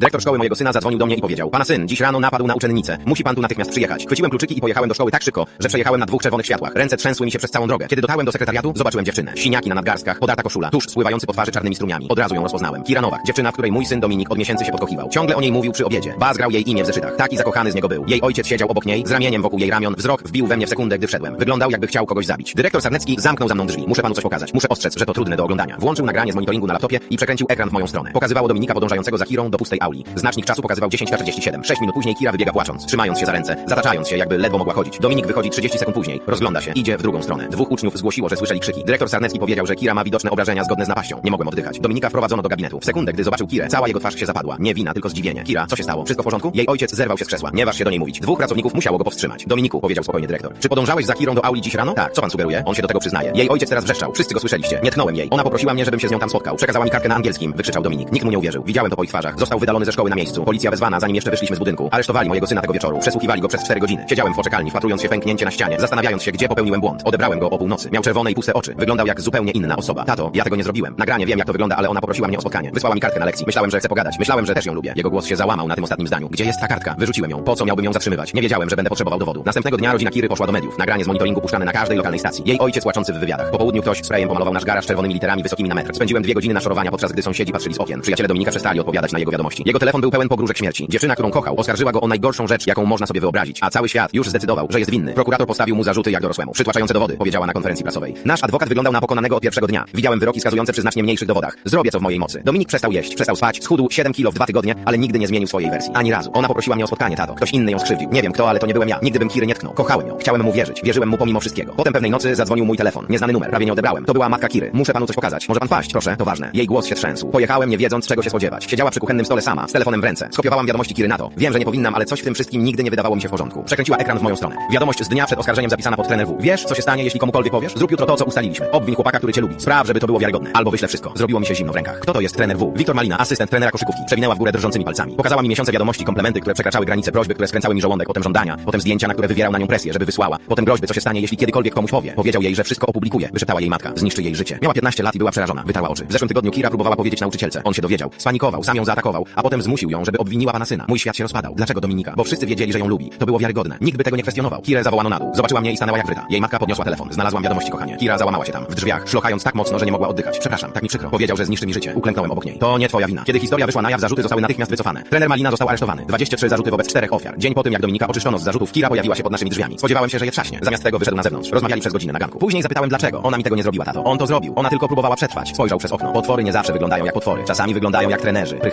Dyrektor szkoły mojego syna zadzwonił do mnie i powiedział, pana syn dziś rano napadł na uczennicę. Musi pan tu natychmiast przyjechać. Chwyciłem kluczyki i pojechałem do szkoły tak szybko, że przejechałem na dwóch czerwonych światłach. Ręce trzęsły mi się przez całą drogę. Kiedy dotarłem do sekretariatu, zobaczyłem dziewczynę. Siniaki na nadgarstkach, podarta koszula, tusz spływający po twarzy czarnymi strumiami. Od razu ją rozpoznałem. Kira dziewczyna, w której mój syn Dominik od miesięcy się podkochiwał. Ciągle o niej mówił przy obiedzie. Baz grał jej imię w zeszytach. Taki zakochany z niego był. Jej ojciec siedział obok niej, z ramieniem wokół jej ramion. Wzrok wbił we mnie w sekundę, gdy wszedłem. Wyglądał jakby chciał kogoś zabić. Dyrektor Sarnecki zamknął za mną drzwi. Muszę panu coś pokazać. Muszę ostrzec, że to trudne do oglądania. Włączył nagranie z monitoringu na laptopie i przekręcił ekran w moją stronę. Pokazywało Dominika podążającego za do pustej auli. Znacznik czasu pokazywał 10.47. 6 minut później Kira wybiega płacząc, trzymając się za ręce, zataczając się, jakby ledwo mogła chodzić. Dominik wychodzi 30 sekund później, rozgląda się, idzie w drugą stronę. Dwóch uczniów zgłosiło, że słyszeli krzyki. Dyrektor Sarnecki powiedział, że Kira ma widoczne obrażenia zgodne z napaścią. Nie mogłem oddychać. Dominika wprowadzono do gabinetu. W sekundę, gdy zobaczył Kirę, cała jego twarz się zapadła. Nie wina, tylko zdziwienie. Kira, co się stało? Wszystko w porządku? Jej ojciec zerwał się z krzesła. Nie waż się do niej mówić. Dwóch pracowników musiało go powstrzymać. Dominiku, powiedział spokojnie dyrektor. Czy podążałeś za Kirą do auli dziś rano? Tak, co pan sugeruje? On się do tego przyznaje. Jej ojciec teraz wrzeszczał. Wszyscy go słyszeliście. Nie tknąłem jej. Ona poprosiła mnie, żebym się z nią tam spotkał. Przekazała mi kartkę na angielskim, wykrzyczał Dominik. Nikt mu nie uwierzył. Widziałem to po ich twarzach. Został wydalony ze szkoły na miejscu. Policja wezwana, zanim jeszcze wyszliśmy z budynku. Aresztowali mojego syna tego wieczoru. Przesłuchiwali go przez 4 godziny. Siedziałem w poczekalni, wpatrując się w pęknięcie na ścianie, zastanawiając się, gdzie popełniłem błąd. Odebrałem go o północy. Miał czerwone i puste oczy. Wyglądał jak zupełnie inna osoba. Tato, ja tego nie zrobiłem. Nagranie wiem jak to wygląda, ale ona poprosiła mnie o spotkanie. Wysłała mi kartkę na lekcji. Myślałem, że chce pogadać. Myślałem, że też ją lubię. Jego głos się załamał na tym ostatnim zdaniu. Gdzie jest ta kartka? Wyrzuciłem ją. Po co miałbym ją zatrzymywać? Nie wiedziałem, że będę potrzebował dowodu. Następnego dnia rodzina Kiry poszła do mediów. Nagranie z monitoringu puszczane na każdej lokalnej stacji. Jej ojciec płaczący w wywiadach. Po południu ktoś sprayem pomalował nasz garaż czerwonymi literami wysokimi na metr. Spędziłem dwie godziny na szorowania, podczas gdy sąsiedzi patrzyli z okien. Przyjaciele Dominika przestali odpowiadać na jego wiadomości. Jego telefon był pełen pogróżek śmierci. Dziewczyna, którą kochał, oskarżyła go o najgorszą rzecz, jaką można sobie wyobrazić. A cały świat już zdecydował, że jest winny. Prokurator postawił mu zarzuty jak dorosłemu. Przytłaczające dowody, powiedziała na konferencji prasowej. Nasz adwokat wyglądał na pokonanego od pierwszego dnia. Widziałem wyroki skazujące przy znacznie mniejszych dowodach. Zrobię co w mojej mocy. Dominik przestał jeść, przestał spać, schudł 7 kilo w dwa tygodnie, ale nigdy nie zmienił swojej wersji. Ani razu. Ona poprosiła mnie o spotkanie, tato. Ktoś inny ją skrzywdził. Nie wiem kto, ale to nie byłem ja. Nigdy bym Kiry nie tknął. Kochałem ją. Chciałem mu wierzyć. Wierzyłem mu pomimo wszystkiego. Potem pewnej nocy zadzwonił mój telefon. Nieznany numer. Prawie nie odebrałem. To była matka Kiry. Muszę panu coś pokazać. Może pan paść? Proszę, to ważne. Jej głos się trzęsł. Pojechałem nie wiedząc czego się spodziewać. Siedziała przy kuchennym stole sama, z telefonem w ręce. Skopiowałam wiadomości Kiry na to. Wiem, że nie powinnam, ale coś w tym wszystkim nigdy nie wydawało mi się w porządku. Przekręciła ekran w moją stronę. Wiadomość z dnia przed oskarżeniem zapisana pod trener W. Wiesz, co się stanie, jeśli komukolwiek powiesz? Zrób jutro to, co ustaliliśmy. Obwiń chłopaka, który cię lubi. Spraw, żeby to było wiarygodne. Albo wyślę wszystko. Zrobiło mi się zimno w rękach. Kto to jest trener W? Wiktor Malina, asystent trenera koszykówki. Przewinęła w górę drżącymi palcami. Pokazała mi miesiące wiadomości, komplementy, które przekraczały granice, prośby, które skręcały mi żołądek, potem żądania, potem zdjęcia, na które wywierał na nią presję, żeby wysłała, potem groźby, co się stanie, jeśli kiedykolwiek komuś powie. Powiedział jej, że wszystko opublikuje. Wyszeptała jej matka. Zniszczy jej życie. Miała 15 lat i była przerażona. Wytarła oczy. W zeszłym tygodniu Kira próbowała powiedzieć nauczycielce. On się dowiedział. Spanikował, sam ją zaatakował, a potem zmusił ją, żeby obwiniła pana syna. Mój świat się rozpadał. Dlaczego Dominika? Bo wszyscy wiedzieli, że ją lubi. To było wiarygodne. Nikt by tego nie kwestionował. Kirę zawołano na dół. Zobaczyła mnie i stanęła jak wryta. Jej matka podniosła telefon. Znalazłam wiadomości, kochanie. Kira załamała się tam, w drzwiach, szlochając tak mocno, że nie mogła oddychać. Przepraszam, tak mi przykro. Powiedział, że zniszczy mi życie. Uklęknąłem obok niej. To nie twoja wina. Kiedy historia wyszła na jaw, zarzuty zostały natychmiast wycofane. Trener Malina został aresztowany. 23 zarzuty wobec czterech ofiar. Dzień po tym, jak Dominika oczyszczono z zarzutów, Kira pojawiła się pod naszymi drzwiami. Spodziewałem się, że je trzaśnie. Zamiast tego wyszedł na zewnątrz. Rozmawiali przez godzinę na ganku. Później zapytałem dlaczego. Ona mi tego nie zrobiła, tato. On to zrobił. Ona tylko próbowała przetrwać. Spojrzał przez okno. Potwory nie zawsze wyglądają jak potwory. Czasami wyglądają jak trenerzy. Prychnął.